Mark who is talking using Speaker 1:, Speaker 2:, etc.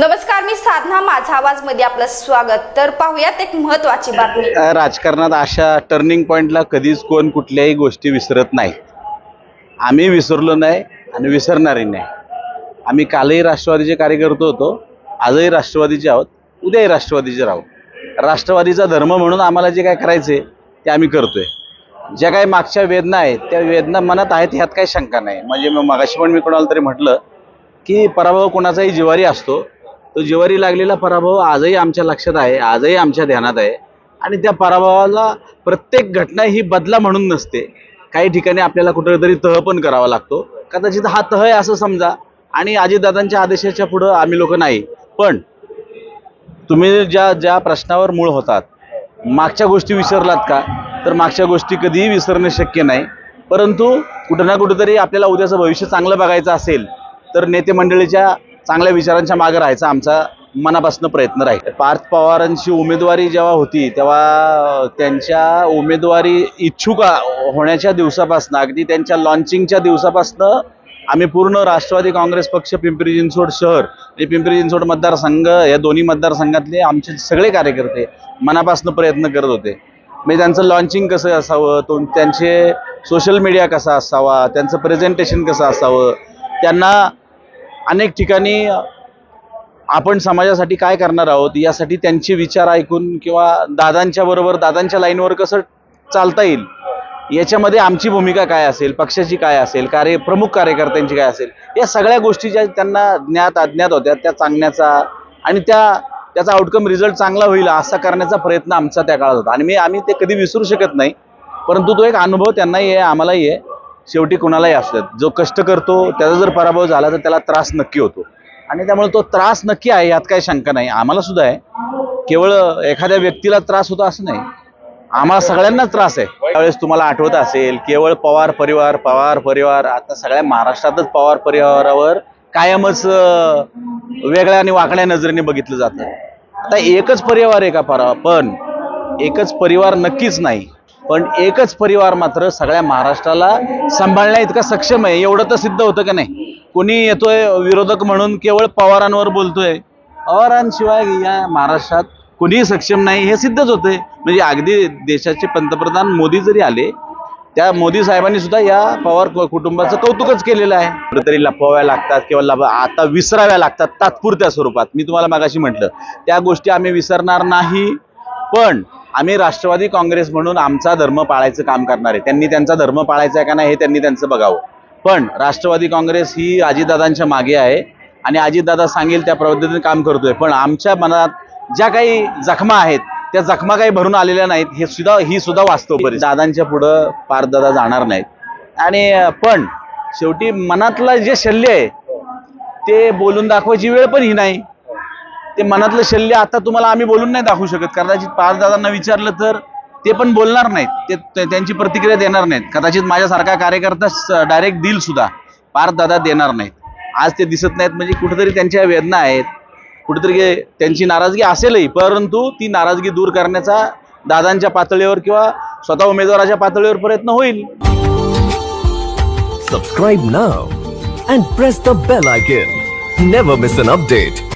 Speaker 1: नमस्कार मी साधना माझा आवाजमध्ये आपलं स्वागत. तर पाहूयात एक महत्वाची बातमी.
Speaker 2: राजकारणात अशा टर्निंग पॉईंटला कधीच कोण कुठल्याही गोष्टी विसरत नाही आम्ही विसरलो नाही आणि विसरणारही नाही. आम्ही कालही राष्ट्रवादीचे कार्यकर्ते होतो आजही राष्ट्रवादीचे आहोत उद्याही राष्ट्रवादीचे राहू. राष्ट्रवादीचा धर्म म्हणून आम्हाला जे काय करायचे ते आम्ही करतोय. ज्या काही मागच्या वेदना आहेत त्या वेदना मनात आहेत ह्यात काही शंका नाही. म्हणजे मग मगाशी पण मी कोणाला तरी म्हटलं की पराभव कोणाचाही जिवारी असतो तो जिवारी लागलेला पराभव आजही आमच्या लक्षात आहे आजही आमच्या ध्यानात आहे. आणि त्या पराभवाला प्रत्येक घटना ही बदला म्हणून नसते. काही ठिकाणी आपल्याला कुठेतरी तह पण करावा लागतो. कदाचित हा तह आहे असं समजा. आणि अजितदादांच्या आदेशाच्या पुढं आम्ही लोक नाही. पण तुम्ही ज्या ज्या प्रश्नावर मूळ होतात मागच्या गोष्टी विसरलात का? तर मागच्या गोष्टी कधीही विसरणे शक्य नाही. परंतु कुठं ना कुठंतरी आपल्याला उद्याचं भविष्य चांगलं बघायचं असेल तर नेते मंडळीच्या चांगल्या विचारांच्या मागे राहायचा आमचा मनापासून प्रयत्न राहील. पार्थ पवारांची उमेदवारी जेव्हा होती तेव्हा त्यांच्या उमेदवारी इच्छुक होण्याच्या दिवसापासून अगदी त्यांच्या लॉन्चिंगच्या दिवसापासून आम्ही पूर्ण राष्ट्रवादी काँग्रेस पक्ष पिंपरी चिंचवड शहर आणि पिंपरी चिंचवड मतदारसंघ या दोन्ही मतदारसंघातले आमचे सगळे कार्यकर्ते मनापासून प्रयत्न करत होते. म्हणजे त्यांचं लॉन्चिंग कसं असावं तो त्यांचे सोशल मीडिया कसा असावा त्यांचं प्रेझेंटेशन कसं असावं त्यांना अनेक ठिकाणी आपण समाजासाठी काय करणार आहोत यासाठी त्यांचे विचार ऐकून किंवा दादांच्या बरोबर दादांच्या लाईनवर कसं चालता येईल याच्यामध्ये आमची भूमिका काय असेल पक्षाची काय असेल कार्य प्रमुख कार्यकर्त्यांची काय असेल या सगळ्या गोष्टी ज्या त्यांना ज्ञात अज्ञात होत्या त्या सांगण्याचा आणि त्या त्याचा आउटकम रिझल्ट चांगला होईल असा करण्याचा प्रयत्न आमचा त्या काळात होता. आणि मी आम्ही ते कधी विसरू शकत नाही परंतु तो एक अनुभव त्यांनाही आहे आम्हालाही आहे. शेवटी कुणालाही असतात. जो कष्ट करतो त्याचा जर पराभव झाला तर त्याला त्रास नक्की होतो. आणि त्यामुळे तो त्रास नक्की आहे यात काही शंका नाही. आम्हाला सुद्धा आहे. केवळ एखाद्या व्यक्तीला त्रास होतो असं नाही. आम्हाला सगळ्यांनाच त्रास आहे. त्यावेळेस तुम्हाला आठवत असेल केवळ पवार परिवार पवार परिवार आता सगळ्या महाराष्ट्रातच पवार परिवारावर कायमच वेगळ्या आणि वाकड्या नजरेने बघितलं जातं. आता एकच परिवार आहे का परा? पण एकच परिवार नक्कीच नाही. पण एकच परिवार मात्र सगळ्या महाराष्ट्राला सांभाळण्या इतका सक्षम आहे एवढं तर सिद्ध होतं का नाही? कोणी येतोय विरोधक म्हणून केवळ पवारांवर बोलतोय. पवारांशिवाय या महाराष्ट्रात कोणीही सक्षम नाही हे सिद्धच होतंय. म्हणजे अगदी देशाचे पंतप्रधान मोदी जरी आले त्या मोदी साहेबांनी सुद्धा या पवार कुटुंबाचं कौतुकच केलेलं आहे. कुठेतरी लपवाव्या लागतात किंवा लप आता विसराव्या लागतात तात्पुरत्या स्वरूपात. मी तुम्हाला मागाशी म्हटलं त्या गोष्टी आम्ही विसरणार नाही. पण आम्ही राष्ट्रवादी काँग्रेस म्हणून आमचा धर्म पाळायचं काम करणार आहे. त्यांनी त्यांचा धर्म पाळायचा आहे का नाही हे त्यांनी त्यांचं बघावं. पण राष्ट्रवादी काँग्रेस ही अजितदादांच्या मागे आहे आणि अजितदादा सांगेल त्या पद्धतीने काम करतोय. पण आमच्या मनात ज्या काही जखमा आहेत त्या जखमा काही भरून आलेल्या नाहीत हे सुद्धा ही सुद्धा वास्तव परिस्थिती. दादांच्या पुढं पारदादा जाणार नाहीत. आणि पण शेवटी मनातलं जे शल्य आहे ते बोलून दाखवायची वेळ पण ही नाही. ते मनातलं शल्य आता तुम्हाला आम्ही बोलून नाही दाखवू शकत. कदाचित पारदादांना विचारलं तर ते पण बोलणार नाहीत. ते त्यांची प्रतिक्रिया देणार नाहीत. कदाचित माझ्यासारखा कार्यकर्ता डायरेक्ट दिल सुद्धा पारदादा देणार नाहीत. आज ते दिसत नाहीत म्हणजे कुठेतरी त्यांच्या वेदना आहेत. कुठेतरी त्यांची नाराजगी असेलही परंतु ती नाराजगी दूर करण्याचा दादांच्या पातळीवर किंवा स्वतः उमेदवाराच्या पातळीवर प्रयत्न होईल.
Speaker 3: Subscribe now and press the bell icon never miss an update